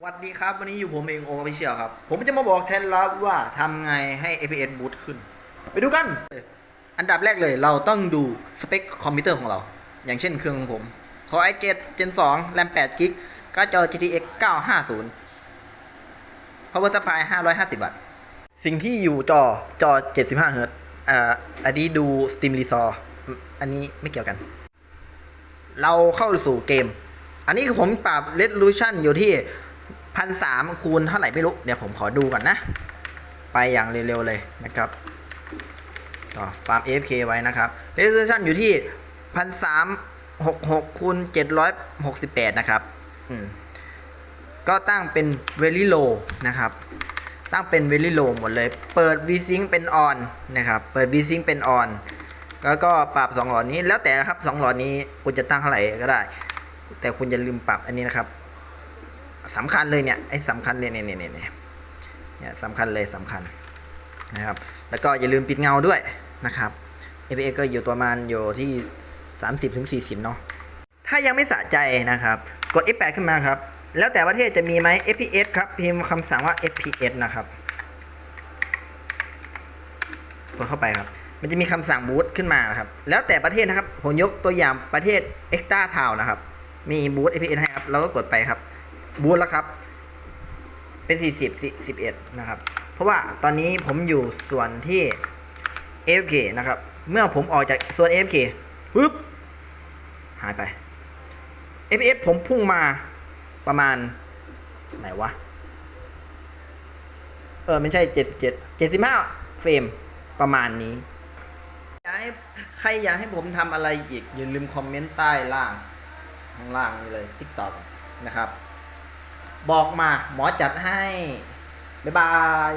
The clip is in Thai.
สวัสดีครับ วันนี้อยู่ผมเองโอมาพิเชียครับ ผมจะมาบอกเคล็ดลับว่าทำไงให้ FPS boot ขึ้น ไปดูกัน อันดับแรกเลยเราต้องดูสเปคคอมพิวเตอร์ของเรา อย่างเช่นเครื่องของผม Core i7 Gen 2 RAM 8 g b การ์ดจอ GTX 950 Power Supply 550 วัตต์ สิ่งที่อยู่จอจอ 75 Hz อ่าอันนี้ดู Steam Resource อันนี้ไม่เกี่ยวกัน เราเข้าสู่เกม อันนี้คือผมปรับ resolution อยู่ที่ พันสามคูณเท่าไหร่ไม่รู้ เดี๋ยวผมขอดูก่อนนะ ไปอย่างเร็วๆเลยนะครับต่อฟาร์ม AFK ไว้นะครับ resolution อยู่ที่พันสามหกหกคูณเจ็ดร้อยหกสิบแปดนะครับอืมก็ตั้งเป็น very low นะครับ ตั้งเป็น very low หมดเลย เปิด vsync เป็น on นะครับ เปิด vsync เป็น on แล้วก็ปรับ2หลอดนี้แล้วแต่นะครับ2หลอดนี้คุณจะตั้งเท่าไหร่ก็ได้ แต่คุณอย่าลืมปรับอันนี้นะครับ สำคัญเลยเนี่ยไอ้สำคัญเลยเนี่ยเนี่ยเนี่ยเนี่ยเนี่ยสำคัญเลยสำคัญนะครับแล้วก็อย่าลืมปิดเงาด้วยนะครับ APA ก็อยู่ประมาณอยู่ที่ 30ถึง40เนาะถ้ายังไม่สะใจนะครับ กด F8 ขึ้นมาครับ แล้วแต่ประเทศจะมีไหม FPS ครับพิมพ์คำสั่งว่า FPS นะครับกดเข้าไปครับ มันจะมีคำสั่งบูตขึ้นมานะครับ แล้วแต่ประเทศนะครับผมยกตัวอย่างประเทศ Extra Town นะครับ มีบูต FPS ให้ครับ เราก็กดไปครับ บูตแล้วครับ เป็น 40 11 นะครับ เพราะว่าตอนนี้ผมอยู่ส่วนที่ AFK นะครับ เมื่อผมออกจากส่วน AFK ปึ๊บ หายไป FPS ผมพุ่งมาประมาณ ไหนวะ เออ ไม่ใช่ 77 75 เฟรมประมาณนี้อยากให้ใครอยากให้ผมทำอะไรอีก อย่าลืมคอมเมนต์ใต้ล่าง ข้างล่างนี่เลย TikTok นะครับ บอกมาหมอจัดให้ บ๊ายบาย